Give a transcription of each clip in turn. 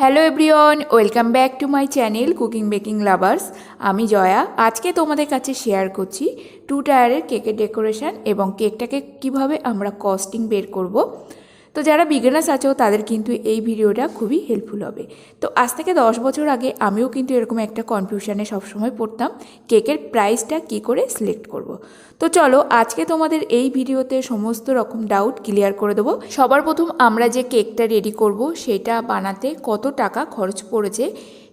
Hello everyone welcome back to my channel cooking baking lovers আমি জয়া। আজকে তোমাদের কাছে শেয়ার করছি টু টায়ারের কেকের ডেকোরেশান এবং কেকটাকে কীভাবে আমরা কস্টিং বের করব। তো যারা বিগিনার্স আছো, তাদের কিন্তু এই ভিডিওটা খুবই হেল্পফুল হবে তো আজ থেকে দশ বছর আগে আমিও কিন্তু এরকম একটা কনফিউশনে সবসময় পড়তাম, কেকের প্রাইসটা কি করে সিলেক্ট করব। তো চলো, আজকে তোমাদের এই ভিডিওতে সমস্ত রকম ডাউট ক্লিয়ার করে দেবো সবার প্রথম আমরা যে কেকটা রেডি করব, সেটা বানাতে কত টাকা খরচ পড়েছে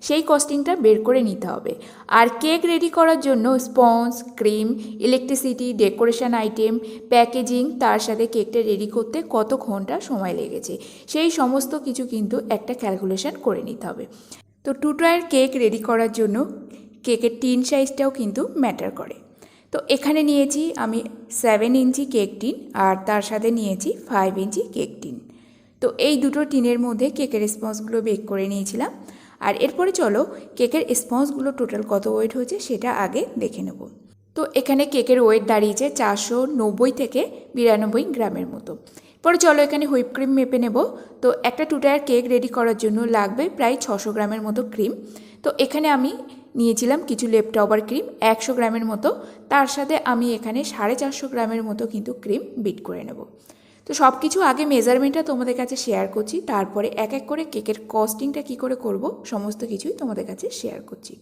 সেই কস্টিংটা বের করে নিতে হবে। আর কেক রেডি করার জন্য sponge cream electricity decoration item packaging তার সাথে কেকটা রেডি করতে কত ঘণ্টা সময় লেগেছে, সেই সমস্ত কিছু কিন্তু একটা ক্যালকুলেশন করে নিতে হবে। তো টু টায়ার কেক রেডি করার জন্য কেকের টিন সাইজটাও কিন্তু ম্যাটার করে। তো এখানে নিয়েছি আমি সেভেন ইঞ্চি কেক টিন আর তার সাথে নিয়েছি ফাইভ ইঞ্চি কেক টিন। তো এই দুটো টিনের মধ্যে কেকের স্পঞ্জগুলো বেক করে নিয়েছিলাম। আর এরপরে চলো কেকের স্পঞ্জগুলো টোটাল কত ওয়েট হয়েছে সেটা আগে দেখে নেব। তো এখানে কেকের ওয়েট দাঁড়িয়েছে চারশো নব্বই থেকে বিরানব্বই গ্রামের মতো। পরে চলো এখানে হুইপ ক্রিম মেপে নেব। তো একটা টু টায়ার কেক রেডি করার জন্য লাগবে প্রায় ছশো গ্রামের মতো ক্রিম। তো এখানে আমি নিয়েছিলাম কিছু লেফট ওভার ক্রিম একশো গ্রামের মতো। তার সাথে আমি এখানে সাড়ে চারশো গ্রামের মতো কিন্তু ক্রিম বিট করে নেব। তো সব কিছু আগে মেজারমেন্টটা তোমাদের কাছে শেয়ার করছি, তারপরে এক এক করে কেকের কস্টিংটা কি করে করব, সমস্ত কিছুই তোমাদের কাছে শেয়ার করছি।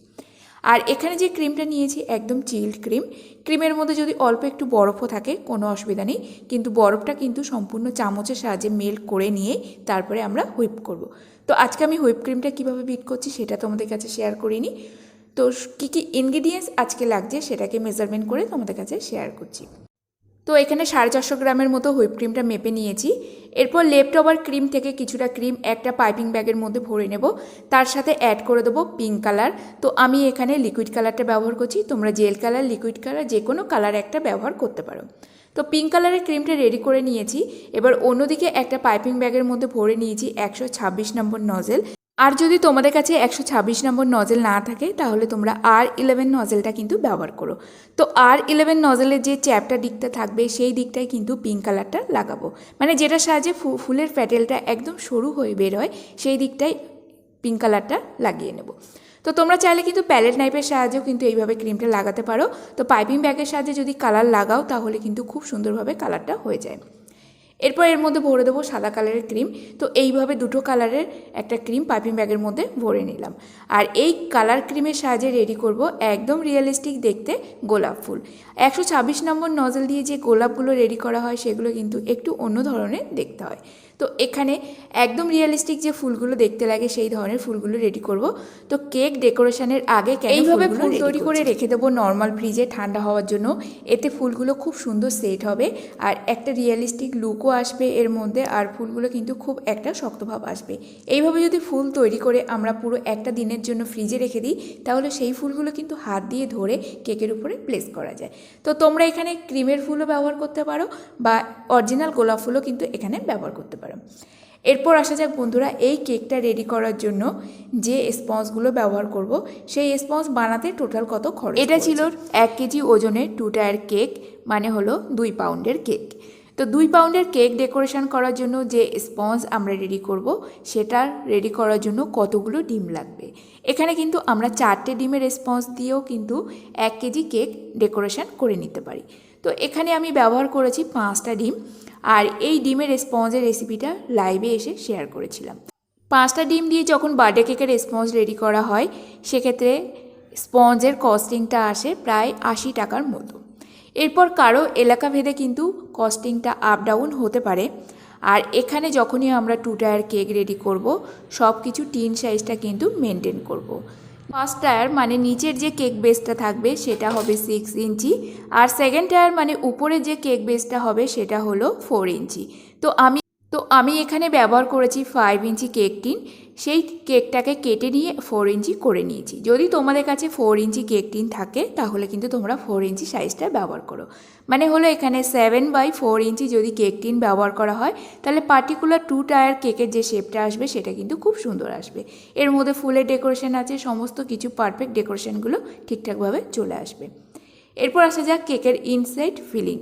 আর এখানে যে ক্রিমটা নিয়েছি, একদম চিল্ড ক্রিম ক্রিমের মধ্যে যদি অল্প একটু বরফও থাকে, কোনো অসুবিধা নেই, কিন্তু বরফটা কিন্তু সম্পূর্ণ চামচের সাহায্যে মেল্ট করে নিয়ে তারপরে আমরা হুইপ করব। তো আজকে আমি হুইপ ক্রিমটা কীভাবে বিট করছি সেটা তোমাদের কাছে শেয়ার করিনি। তো কী কী ইনগ্রিডিয়েন্টস আজকে লাগছে সেটাকে মেজারমেন্ট করে তোমাদের কাছে শেয়ার করছি। তো এখানে সাড়ে চারশো গ্রামের মতো হুইপ ক্রিমটা মেপে নিয়েছি। এরপর লেফট ওভার ক্রিম থেকে কিছুটা ক্রিম একটা পাইপিং ব্যাগের মধ্যে ভরে নেব। তার সাথে অ্যাড করে দেবো পিঙ্ক কালার। তো আমি এখানে লিকুইড কালারটা ব্যবহার করছি। তোমরা জেল কালার, লিকুইড কালার, যে কোনো কালার একটা ব্যবহার করতে পারো। তো পিঙ্ক কালারের ক্রিমটা রেডি করে নিয়েছি। এবার অন্যদিকে একটা পাইপিং ব্যাগের মধ্যে ভরে নিয়েছি একশো ছাব্বিশ নম্বর নজেল। আর যদি তোমাদের কাছে একশো ছাব্বিশ নম্বর নজেল না থাকে, তাহলে তোমরা আর ইলেভেন নজেলটা কিন্তু ব্যবহার করো। তো আর ইলেভেন নজেলের যে চ্যাপটা দিকটা থাকবে, সেই দিকটায় কিন্তু পিঙ্ক কালারটা লাগাবো। মানে যেটা সাহায্যে ফুলের প্যাটেলটা একদম সরু হয়ে বের হয় সেই দিকটায় পিঙ্ক কালারটা লাগিয়ে নেব। তো তোমরা চাইলে কিন্তু প্যালেট নাইফের সাহায্যেও কিন্তু এইভাবে ক্রিমটা লাগাতে পারো। তো পাইপিং ব্যাগের সাহায্যে যদি কালার লাগাও, তাহলে কিন্তু খুব সুন্দরভাবে কালারটা হয়ে যায়। এরপর এর মধ্যে ভরে দেবো সাদা কালারের ক্রিম। তো এইভাবে দুটো কালারের একটা ক্রিম পাইপিং ব্যাগের মধ্যে ভরে নিলাম। আর এই কালার ক্রিমের সাহায্যে রেডি করব একদম রিয়েলিস্টিক দেখতে গোলাপ ফুল। একশো ছাব্বিশ নম্বর নজল দিয়ে যে গোলাপগুলো রেডি করা হয় সেগুলো কিন্তু একটু অন্য ধরনের দেখতে হয়। তো এখানে একদম রিয়েলিস্টিক যে ফুলগুলো দেখতে লাগে সেই ধরনের ফুলগুলো রেডি করব। তো কেক ডেকোরেশনের আগে এইভাবে ফুল তৈরি করে রেখে দেবো নর্মাল ফ্রিজে ঠান্ডা হওয়ার জন্য। এতে ফুলগুলো খুব সুন্দর সেট হবে আর একটা রিয়েলিস্টিক লুকও আসবে এর মধ্যে আর ফুলগুলো কিন্তু খুব একটা শক্তভাব আসবে। এইভাবে যদি ফুল তৈরি করে আমরা পুরো একটা দিনের জন্য ফ্রিজে রেখে দিই তাহলে সেই ফুলগুলো কিন্তু হাত দিয়ে ধরে কেকের উপরে প্লেস করা যায়। তো তোমরা এখানে ক্রিমের ফুলও ব্যবহার করতে পারো বা অরিজিনাল গোলাপ ফুলও কিন্তু এখানে ব্যবহার করতে পারো। এরপর আসা যাক বন্ধুরা এই কেকটা রেডি করার জন্য যে স্পঞ্জগুলো ব্যবহার করব সেই স্পঞ্জ বানাতে টোটাল কত খরচ এটা ছিল এক কেজি ওজনের টু টায়ার কেক মানে হলো দুই পাউন্ডের কেক তো দুই পাউন্ডের কেক ডেকোরেশন করার জন্য যে স্পঞ্জ আমরা রেডি করব, সেটা রেডি করার জন্য কতগুলো ডিম লাগবে। এখানে কিন্তু আমরা চারটে ডিমের স্পঞ্জ দিয়েও কিন্তু এক কেজি কেক ডেকোরেশন করে নিতে পারি। তো এখানে আমি ব্যবহার করেছি পাঁচটা ডিম, আর এই ডিমের স্পঞ্জের রেসিপিটা লাইভে এসে শেয়ার করেছিলাম। পাঁচটা ডিম দিয়ে যখন বার্থডে কেকের স্পঞ্জ রেডি করা হয়, সেক্ষেত্রে স্পঞ্জের কস্টিংটা আসে প্রায় আশি টাকার মতো। এরপর কারও এলাকা ভেদে কিন্তু কস্টিংটা আপ ডাউন হতে পারে। আর এখানে যখনই আমরা টু টায়ার কেক রেডি করব সব কিছু টিন সাইজটা কিন্তু মেনটেন করব। ফার্স্ট টায়ার মানে নিচের যে কেক বেসটা থাকবে, সেটা হবে সিক্স ইঞ্চি আর সেকেন্ড টায়ার মানে উপরে যে কেক বেসটা হবে, সেটা হলো ফোর ইঞ্চি তো আমি তো আমি এখানে ব্যবহার করেছি ফাইভ ইঞ্চি কেক টিন সেই কেকটাকে কেটে নিয়ে ফোর ইঞ্চি করে নিয়েছি। যদি তোমাদের কাছে ফোর ইঞ্চি কেক টিন থাকে, তাহলে কিন্তু তোমরা ফোর ইঞ্চি সাইজটা ব্যবহার করো। মানে হলো এখানে সেভেন বাই ফোর ইঞ্চি যদি কেক টিন ব্যবহার করা হয়, তাহলে পার্টিকুলার টু টায়ার কেকের যে শেপটা আসবে, সেটা কিন্তু খুব সুন্দর আসবে। এর মধ্যে ফুলের ডেকোরেশন আছে, সমস্ত কিছু পারফেক্ট ডেকোরেশনগুলো ঠিকঠাকভাবে চলে আসবে। এরপর আসা যাক কেকের ইনসাইড ফিলিং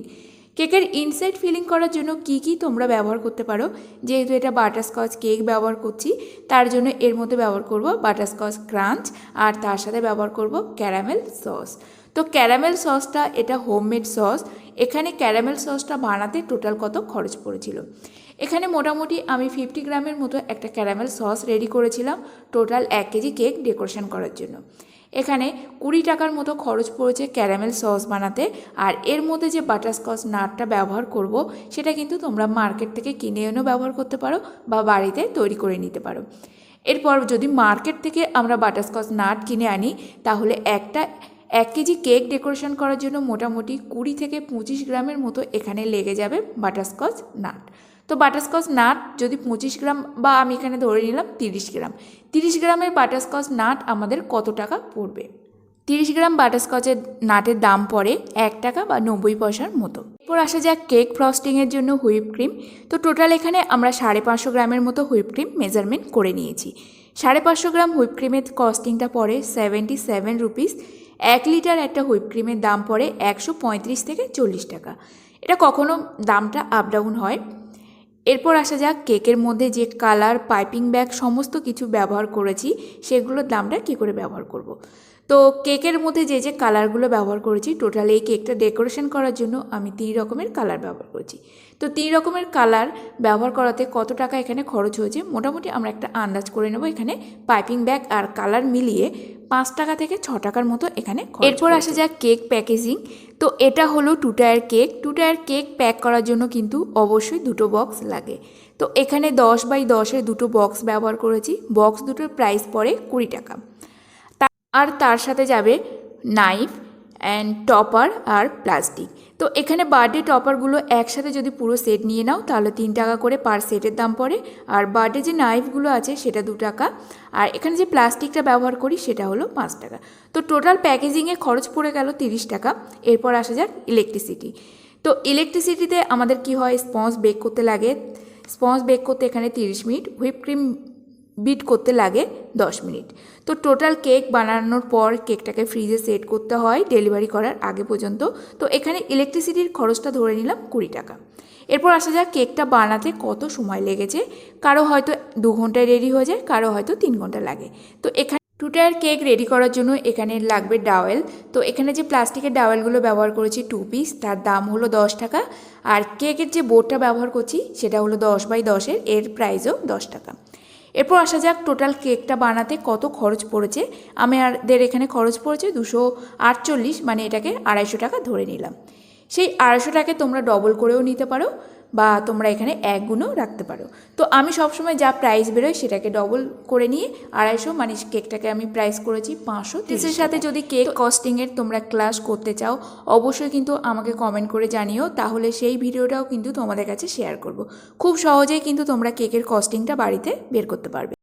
কেকের ইনসাইড ফিলিং করার জন্য কি কি তোমরা ব্যবহার করতে পারো? যেহেতু এটা বাটারস্কচ কেক ব্যবহার করছি, তার জন্য এর মধ্যে ব্যবহার করব বাটারস্কচ ক্রাঞ্চ আর তার সাথে ব্যবহার করব ক্যারামেল সস তো ক্যারামেল সসটা এটা হোমমেড সস এখানে ক্যারামেল সসটা বানাতে টোটাল কত খরচ পড়েছিল? এখানে মোটামুটি আমি ফিফটি গ্রামের মতো একটা ক্যারামেল সস রেডি করেছিলাম টোটাল এক কেজি কেক ডেকোরেশন করার জন্য। এখানে কুড়ি টাকার মতো খরচ পড়েছে ক্যারামেল সস বানাতে, আর এর মধ্যে যে বাটারস্কচ নাটটা ব্যবহার করব, সেটা কিন্তু তোমরা মার্কেট থেকে কিনে এনেও ব্যবহার করতে পারো বা বাড়িতে তৈরি করে নিতে পারো। এরপর যদি মার্কেট থেকে আমরা বাটারস্কচ নাট কিনে আনি, তাহলে একটা এক কেজি কেক ডেকোরেশন করার জন্য মোটামুটি কুড়ি থেকে পঁচিশ গ্রামের মতো এখানে লেগে যাবে বাটারস্কচ নাট। তো বাটারস্কচ নাট যদি পঁচিশ গ্রাম বা আমি এখানে ধরে নিলাম তিরিশ গ্রাম। তিরিশ গ্রামের বাটারস্কচ নাট আমাদের কত টাকা পড়বে? তিরিশ গ্রাম বাটারস্কচের নাটের দাম পড়ে এক টাকা বা নব্বই পয়সার মতো। এরপর আসা যাক কেক ফ্রস্টিংয়ের জন্য হুইপ ক্রিম তো টোটাল এখানে আমরা সাড়ে পাঁচশো গ্রামের মতো হুইপ ক্রিম মেজারমেন্ট করে নিয়েছি। সাড়ে পাঁচশো গ্রাম হুইপ ক্রিমের কস্টিংটা পড়ে সেভেন্টি সেভেন রুপিস এক লিটার একটা হুইপ ক্রিমের দাম পড়ে একশো পঁয়ত্রিশ থেকে চল্লিশ টাকা। এটা কখনো দামটা আপ ডাউন হয়? এরপর আসা যাক কেকের মধ্যে যে কালার, পাইপিং ব্যাগ সমস্ত কিছু ব্যবহার করেছি, সেগুলোর দামটা কী করে ব্যবহার করব। তো কেকের মধ্যে যে যে কালারগুলো ব্যবহার করেছি, টোটাল এই কেকটা ডেকোরেশন করার জন্য আমি তিন রকমের কালার ব্যবহার করেছি তো তিন রকমের কালার ব্যবহার করাতে কত টাকা এখানে খরচ হয়েছে, মোটামুটি আমরা একটা আন্দাজ করে নেব এখানে পাইপিং ব্যাগ আর কালার মিলিয়ে পাঁচ টাকা থেকে ছ টাকার মতো এখানে এরপর আসে যাক কেক প্যাকেজিং। তো এটা হলো two tier cake. Two tier cake pack করার জন্য কিন্তু অবশ্যই দুটো বক্স লাগে। তো এখানে দশ বাই দশের দুটো বক্স ব্যবহার করেছি। বক্স দুটোর প্রাইস পড়ে কুড়ি টাকা। আর তার সাথে যাবে নাইফ। অ্যান্ড টপার আর প্লাস্টিক তো এখানে বার্থডে টপারগুলো একসাথে যদি পুরো সেট নিয়ে নাও, তাহলে তিন টাকা করে পার সেটের দাম পড়ে। আর বার্থডে যে নাইফগুলো আছে, সেটা দু টাকা। আর এখানে যে প্লাস্টিকটা ব্যবহার করি, সেটা হলো পাঁচ টাকা। তো টোটাল প্যাকেজিংয়ে খরচ পড়ে গেল তিরিশ টাকা। এরপর আসা যাক ইলেকট্রিসিটি তো ইলেকট্রিসিটিতে আমাদের কি হয়? স্পঞ্জ বেক করতে লাগে। স্পঞ্জ বেক করতে এখানে তিরিশ মিনিট। হুইপ ক্রিম বিট করতে লাগে দশ মিনিট। তো টোটাল কেক বানানোর পর কেকটাকে ফ্রিজে সেট করতে হয় ডেলিভারি করার আগে পর্যন্ত। তো এখানে ইলেকট্রিসিটির খরচটা ধরে নিলাম কুড়ি টাকা। এরপর আসা যাক কেকটা বানাতে কত সময় লেগেছে। কারও হয়তো দু ঘন্টায় রেডি হয়ে যায়, কারও হয়তো তিন ঘণ্টা লাগে। তো এখানে টু টায়ার কেক রেডি করার জন্য এখানে লাগবে ডাওয়েল তো এখানে যে প্লাস্টিকের ডাওয়েলগুলো ব্যবহার করেছি টু পিস তার দাম হলো দশ টাকা। আর কেকের যে বোর্ডটা ব্যবহার করছি, সেটা হলো দশ বাই দশের, এর প্রাইসও দশ টাকা। এরপর আসা যাক টোটাল কেকটা বানাতে কত খরচ পড়েছে। আমি আমাদের এখানে খরচ পড়েছে দুশো আটচল্লিশ মানে এটাকে আড়াইশো টাকা ধরে নিলাম। সেই আড়াইশো টাকা তোমরা ডবল করেও নিতে পারো। বা তোমরা এখানে এক গুণও রাখতে পারো। তো আমি সবসময় যা প্রাইস বেরোয় সেটাকে ডবল করে নিয়ে আড়াইশো মানে কেকটাকে আমি প্রাইস করেছি পাঁচশো তিরিশের সাথে যদি কেক কস্টিংয়ের তোমরা ক্লাস করতে চাও অবশ্যই কিন্তু আমাকে কমেন্ট করে জানিও তাহলে সেই ভিডিওটাও কিন্তু তোমাদের কাছে শেয়ার করব। খুব সহজেই কিন্তু তোমরা কেকের কস্টিংটা বাড়িতে বের করতে পারবে।